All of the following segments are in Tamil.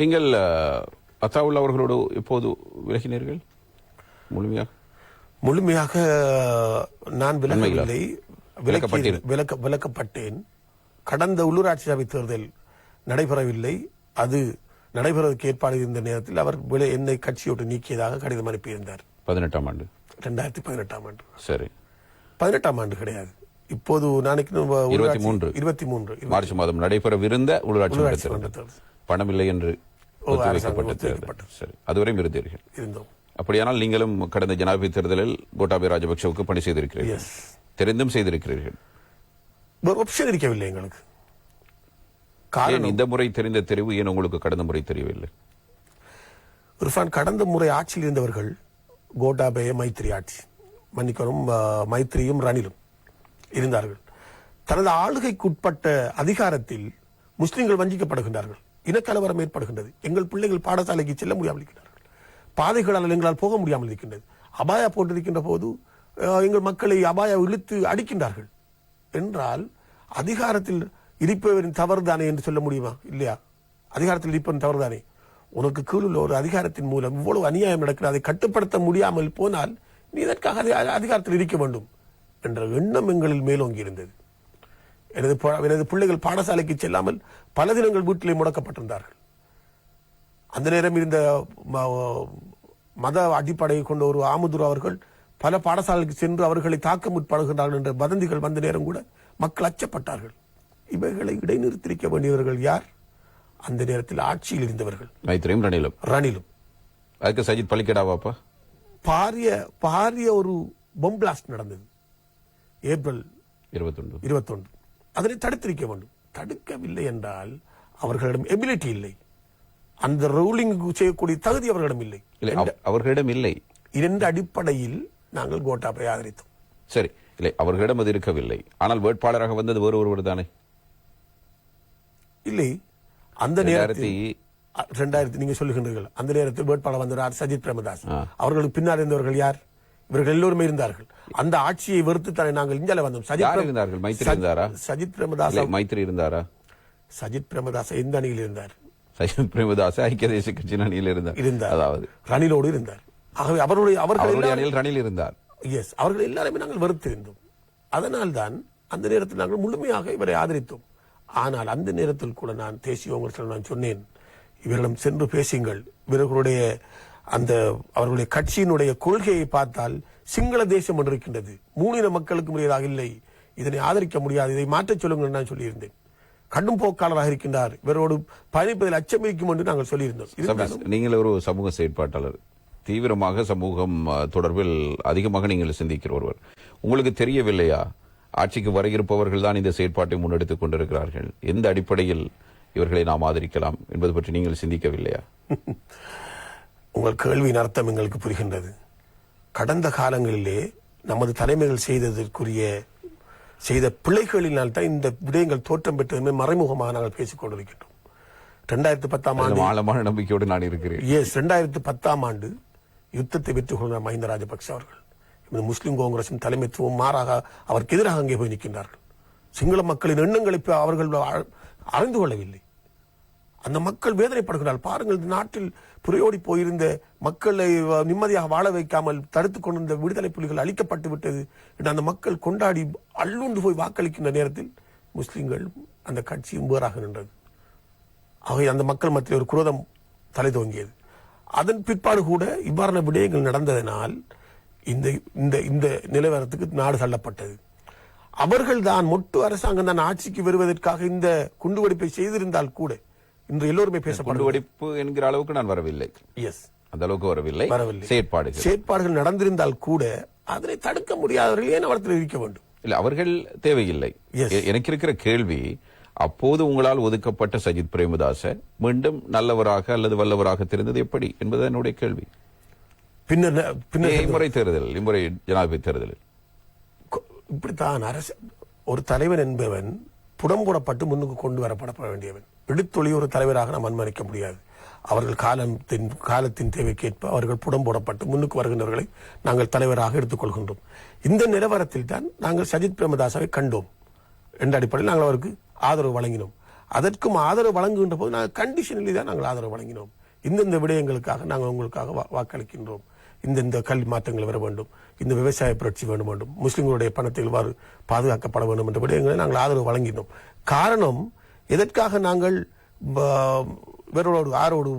நீங்கள் அஹ், அத்தாவுல்லா அவர்களோடு எப்போது விலகினீர்கள்? முழுமையாக? முழுமையாக நான் விலகவில்லை. விலக்கி- விலக்க விலக்கப்பட்டேன். கடந்த உள்ளூராட்சி சபை தேர்தல் நடைபெறவில்லை. அது நடைபெறுவதற்கு ஏற்பாடு இருந்த நேரத்தில் அவர் என்னை கட்சியோடு நீக்கியதாக கடிதம் அனுப்பியிருந்தார். பதினெட்டாம் ஆண்டு. ரெண்டாயிரத்தி பதினெட்டாம் ஆண்டு. சரி. பதினெட்டாம் ஆண்டு கிடையாது. இப்போது நாளைக்கு இருபத்தி மூன்று. இருபத்தி மூன்று மார்ச் மாதம் நடைபெறவிருந்த உள்ளூராட்சி பணம் இல்லை என்று ஒத்திவைக்கப்பட்டது. சரி. அதுவரையும் இருந்தீர்கள் இருந்தோம். அப்படியானால் நீங்களும் கடந்த ஜனாதிபதி தேர்தலில் கோட்டாபய ராஜபக்சவுக்கு பணி செய்திருக்கிறீர்கள். தெரிந்தும் செய்திருக்கிறீர்கள். ஒரு ஆப்ஷன் இருக்கவில்லை எங்களுக்கு. காரணம் இந்த முறை தெரிந்த தெரிவு ஏன் உங்களுக்கு கடந்த முறை தெரியவில்லை? இர்ஃபான் கடந்த முறை ஆட்சியில் இருந்தவர்கள் கோட்டாபய மைத்திரி ஆட்சி மன்னிக்கணும் ஆ, மைத்திரியும் ரணிலும் இருந்தார்கள். தனது ஆளுகைக்குட்பட்ட அதிகாரத்தில் முஸ்லிம்கள் வஞ்சிக்கப்படுகின்றார்கள். இனக்கலவரம் ஏற்படுகின்றது. எங்கள் பிள்ளைகள் பாடசாலைக்கு செல்ல முடியாமல் இருக்கிறார்கள் பாதைகளால் எங்களால் போக முடியாமல் இருக்கின்றது அபாயா போட்டிருக்கின்ற போது எங்கள் மக்களை அபாயா இழுத்து அடிக்கின்றார்கள். என்றால் அதிகாரத்தில் இருப்பவரின் தவறுதானே என்று சொல்ல முடியுமா? இல்லையா? அதிகாரத்தில் இருப்பவன் தவறுதானே? உனக்கு கீழுள்ள ஒரு அதிகாரத்தின் மூலம் இவ்வளவு அநியாயம் நடக்கிறது அதை கட்டுப்படுத்த முடியாமல் போனால் நீ இதற்காக அதிகாரத்தில் இருக்க வேண்டும்? என்ற எண்ணம் எங்களில் மேலோங்கி இருந்தது எனது எனது பிள்ளைகள் பாடசாலைக்கு செல்லாமல் பல தினங்கள் வீட்டிலே முடக்கப்பட்டிருந்தார்கள். அந்த நேரம் இருந்த மத அடிப்படையை கொண்ட ஒரு ஆமுதுர் அவர்கள் பல பாடசாலைக்கு சென்று அவர்களை தாக்க முற்படுகின்றார்கள் என்ற வதந்திகள் வந்த நேரம் கூட மக்கள் அச்சப்பட்டார்கள். இவைகளை இடைநிறுத்திருக்க வேண்டியவர்கள் யார்? அந்த நேரத்தில் ஆட்சியில் இருந்தவர்கள். மைத்திரியும் ரணிலும். ரணிலும். அதுக்கு சஜித் பலிக்கடாவாப்பா பாரிய பாரிய ஒரு பொம் பிளாஸ்ட் நடந்தது. ஏப்ரல் இருபத்தொன்று. இருபத்தொன்று. அதனை தடுத்திருக்க வேண்டும். தடுக்கவில்லை என்றால் அவர்களிடம் எபிலிட்டி இல்லை. அந்த ரூலிங் செய்யக்கூடிய தகுதி அவர்களிடம் இல்லை. இல்லை அவ- அவர்களிடம் இல்லை. இரண்டு அடிப்படையில் நாங்கள் கோட்டாபை ஆதரித்தோம். சரி இல்லை அவர்களிடம் அது இருக்கவில்லை. ஆனால் வேட்பாளராக வந்தது வேறு ஒருவர் தானே? இல்லை அந்த நேரத்தில் ரெண்டாயிரத்தி அ, ரெண்டாயிரத்தி நீங்க சொல்லுகின்றீர்கள். அந்த நேரத்தில் வேட்பாளர் வந்தார் சஜித் பிரேமதாஸ். அவர்களுக்கு பின்னால் இருந்தவர்கள் யார்? இவர்கள் எல்லோருமே இருந்தார்கள். அந்த ஆட்சியை வெறுத்து தானே நாங்கள் இந்தியால வந்தோம். சஜித் இருந்தார்கள்? சஜித்- இருந்தாரா? சஜித் பிரேமதாஸ் இல்லை மைத்திரி இருந்தாரா? சஜித் பிரேமதாஸ் எந்த அணியில் இருந்தார்? சஜித் பிரேமதாஸ் ஐக்கிய தேசிய கட்சியின் அணியில் இருந்தார். இருந்தார். அதாவது ரணிலோடு இருந்தார். ஆகவே அவருடைய அவர்கள் அவருடைய எல்லாரும் அணியில் ரணில் இருந்தார். எஸ் அவர்கள் எல்லாருமே நாங்கள் வெறுத்திருந்தோம் அதனால்தான் அந்த நேரத்தில் நாங்கள் முழுமையாக இவரை ஆதரித்தோம். ஆனால் அந்த நேரத்தில் கூட நான் தேசிய காங்கிரஸில் நான் சொன்னேன். இவரிடம் சென்று பேசுங்கள். இவர்களுடைய அந்த அவர்களுடைய கட்சியினுடைய கொள்கையை பார்த்தால் சிங்கள தேசம் இருக்கின்றது. மூணின மக்களுக்கு உரியதாக இல்லை. இதனை ஆதரிக்க முடியாது. இதை மாற்றச் சொல்லுங்கள் நான் சொல்லியிருந்தேன். கடும் போக்காளராக இருக்கின்றார். இவரோடு பயணிப்பதில் அச்சம் இருக்கும் என்று நாங்கள் சொல்லியிருந்தோம். நீங்கள் ஒரு சமூக செயற்பாட்டாளர். தீவிரமாக சமூகம் தொடர்பில் அதிகமாக நீங்கள் சிந்திக்கிற ஒருவர். உங்களுக்கு தெரியவில்லையா? ஆட்சிக்கு வர இருப்பவர்கள் தான் இந்த செயற்பாட்டை முன்னெடுத்துக் கொண்டிருக்கிறார்கள். எந்த அடிப்படையில் இவர்களை நாம் ஆதரிக்கலாம் என்பது பற்றி நீங்கள் சிந்திக்கவில்லையா? உங்கள் கேள்வியின் அர்த்தம் எங்களுக்கு புரிகின்றது. கடந்த காலங்களிலே நமது தலைமைகள் செய்ததற்குரிய செய்த பிழைகளினால் தான் இந்த விடயங்கள் தோற்றம் பெற்றதுமே மறைமுகமாக நாங்கள் பேசிக் கொண்டிருக்கின்றோம். ரெண்டாயிரத்தி பத்தாம் ஆண்டு ஆழமான நம்பிக்கையோடு நான் இருக்கிறேன். எஸ் ரெண்டாயிரத்தி பத்தாம் ஆண்டு யுத்தத்தை வெற்றி கொண்டார் மஹிந்த ராஜபக்ஷ அவர்கள் இந்த முஸ்லிம் காங்கிரசின் தலைமைத்துவம் மாறாக அவருக்கு எதிராக அங்கே போய் நிற்கின்றார்கள். சிங்கள மக்களின் எண்ணங்களை அவர்கள் அறிந்து கொள்ளவில்லை. அந்த மக்கள் வேதனைப்படுகிறார்கள் பாருங்கள் இந்த நாட்டில் புரையோடி போயிருந்த மக்களை நிம்மதியாக வாழ வைக்காமல் தடுத்துக் கொண்டிருந்த விடுதலை புலிகள் அழிக்கப்பட்டு விட்டது என்று அந்த மக்கள் கொண்டாடி அள்ளுண்டு போய் வாக்களிக்கின்ற நேரத்தில் முஸ்லிம்கள் அந்த கட்சியும் வேறாக நின்றது. ஆகவே அந்த மக்கள் மத்தியில் ஒரு குரோதம் தலை தோங்கியது அதன் பிற்பாடு கூட இவ்வாறான விடயங்கள் நடந்ததனால் இந்த இந்த இந்த நிலவரத்துக்கு நாடு தள்ளப்பட்டது. அவர்கள் தான் மொட்டு அரசாங்கம் தான் ஆட்சிக்கு வருவதற்காக இந்த குண்டுவெடிப்பை செய்திருந்தால் கூட இன்று எல்லோருமே குண்டு பேசப்படுவது வெடிப்பு என்கிற அளவுக்கு நான் வரவில்லை. எஸ் அந்த அளவுக்கு வரவில்லை. வரவில்லை. செயற்பாடுகள். செயற்பாடுகள் நடந்திருந்தால் கூட அதனை தடுக்க முடியாதவர்கள் ஏன் அவரத்தில் இருக்க வேண்டும்? இல்ல அவர்கள் தேவையில்லை. எனக்கு இருக்கிற கேள்வி அப்போது உங்களால் ஒதுக்கப்பட்ட சஜித் பிரேமதாச மீண்டும் நல்லவராக அல்லது வல்லவராக தெரிந்தது எப்படி என்பது என்னுடைய கேள்வி. பின்னர் பின்னர் இம்முறை தேர்தல் இம்முறை ஜனாதிபதி தேர்தலில். இப்படித்தான் அரசு ஒரு தலைவன் என்பவன் புடம்புடப்பட்டு முன்னுக்கு கொண்டு வரப்படப்பட வேண்டியவன். இழுத்தொழி ஒரு தலைவராக நாம் அனுமதிக்க முடியாது. அவர்கள் காலத்தின் காலத்தின் தேவைக்கேற்ப அவர்கள் புடம்போடப்பட்டு முன்னுக்கு வருகின்றவர்களை நாங்கள் தலைவராக எடுத்துக்கொள்கின்றோம். இந்த நிலவரத்தில் தான் நாங்கள் சஜித் பிரேமதாசாவை கண்டோம். என்ற அடிப்படையில் நாங்கள் அவருக்கு ஆதரவு வழங்கினோம். அதற்கும் ஆதரவு வழங்குகின்ற போது நாங்கள் கண்டிஷனில் தான் நாங்கள் ஆதரவு வழங்கினோம். இந்தந்த விடயங்களுக்காக நாங்கள் உங்களுக்காக வா- வாக்களிக்கின்றோம். இந்த இந்த கல்வி மாற்றங்கள் வர வேண்டும். இந்த விவசாய புரட்சி வேண்டும் வேண்டும். முஸ்லிம்களுடைய பணத்தை இவ்வாறு பாதுகாக்கப்பட வேண்டும் என்ற விடயங்களை நாங்கள் ஆதரவு வழங்கினோம். காரணம் எதற்காக நாங்கள் ப- இவரோடு ஆரோடு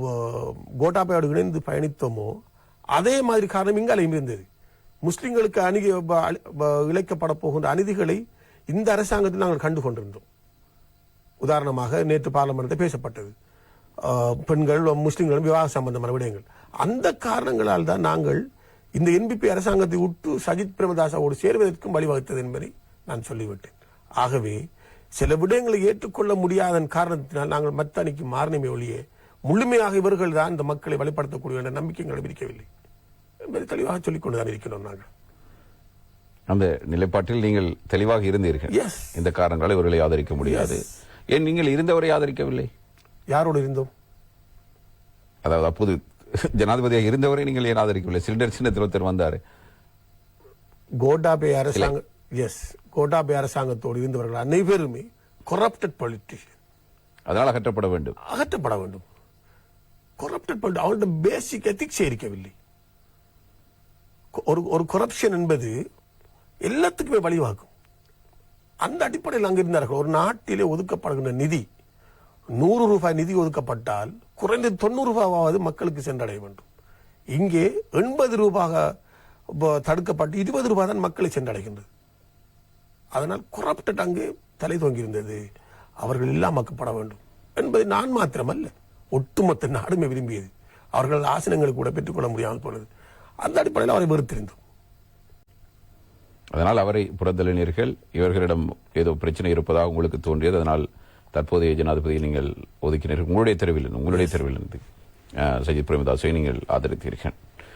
கோட்டாபையோடு இணைந்து பயணித்தோமோ அதே மாதிரி காரணம் இங்காலையும் இருந்தது. முஸ்லிம்களுக்கு அணுகி இழைக்கப்பட போகின்ற அநீதிகளை இந்த அரசாங்கத்தில் நாங்கள் கண்டு கொண்டிருந்தோம். உதாரணமாக நேற்று பார்லமெண்ட்டில் பேசப்பட்டது. பெண்கள் முஸ்லிம்களும் விவாக சம்பந்தமான விடயங்கள். அந்த காரணங்களால் தான் நாங்கள் இந்த என்பிபி அரசாங்கத்தை விட்டு சஜித் பிரேமதாசாவோடு சேர்வதற்கும் வழிவகுத்தது என்பதை நான் சொல்லிவிட்டேன். ஆகவே சில விடயங்களை ஏற்றுக்கொள்ள முடியாதன் காரணத்தினால் நாங்கள் மத்த அணிக்கு மாறினமே ஒழிய முழுமையாக இவர்கள் தான் இந்த மக்களை வழிபடுத்தக்கூடிய என்ற நம்பிக்கை எங்களை விதிக்கவில்லை என்பதை தெளிவாக சொல்லிக் கொண்டுதான் இருக்கிறோம் நாங்கள். அந்த நிலைப்பாட்டில் நீங்கள் தெளிவாக இருந்தீர்கள். இந்த காரணங்களால் இவர்களை ஆதரிக்க முடியாது. ஏன் நீங்கள் இருந்தவரை ஆதரிக்கவில்லை? யாரோடு இருந்தோம்? அதாவது அப்போது ஜனாதிபதியாக இருந்தவரை நீங்கள் ஏன் ஆதரிக்கவில்லை? சிலிண்டர் சின்னத்தில் ஒருத்தர் வந்தாரு. கோட்டாபே அரசாங்க எஸ் கோட்டாபே அரசாங்கத்தோடு இருந்தவர்கள் அனைவருமே கொரப்டட் பொலிட்டிஷியன் அதனால் அகற்றப்பட வேண்டும். அகற்றப்பட வேண்டும். கொரப்டட் பொலிட்டி அவர்களோட பேசிக் எத்திக்ஸ் இருக்கவில்லை. ஒரு ஒரு கொரப்ஷன் என்பது எல்லாத்துக்குமே வழிவாக்கும் அந்த அடிப்படையில் அங்கு இருந்தார்கள் ஒரு நாட்டிலே ஒதுக்கப்படுகின்ற நிதி நூறு ரூபாய் நிதி ஒதுக்கப்பட்டால் குறைந்தது தொண்ணூறு ரூபாவது மக்களுக்கு சென்றடைய வேண்டும். இங்கே எண்பது ரூபாக தடுக்கப்பட்டு இருபது ரூபாய் தான் மக்களை சென்றடைகின்றது. அதனால் குரப்டட் அங்கு தலை தோங்கியிருந்தது அவர்கள் இல்லாமக்கப்பட வேண்டும். என்பது நான் மாத்திரமல்ல ஒட்டுமொத்த நாடுமே விரும்பியது. அவர்கள் ஆசனங்களை கூட பெற்றுக்கொள்ள முடியாமல் போனது. அந்த அடிப்படையில் அவரை வெறுத்திருந்தோம். அதனால் அவரை புறந்தள்ளினீர்கள். இவர்களிடம் ஏதோ பிரச்சனை இருப்பதாக உங்களுக்கு தோன்றியது. அதனால் தற்போதைய ஜனாதிபதியை நீங்கள் ஒதுக்கினீர்கள். உங்களுடைய தெருவில் உங்களுடைய தெருவில் இருந்து சஜித் பிரேமதாஸை நீங்கள் ஆதரித்தீர்கள்.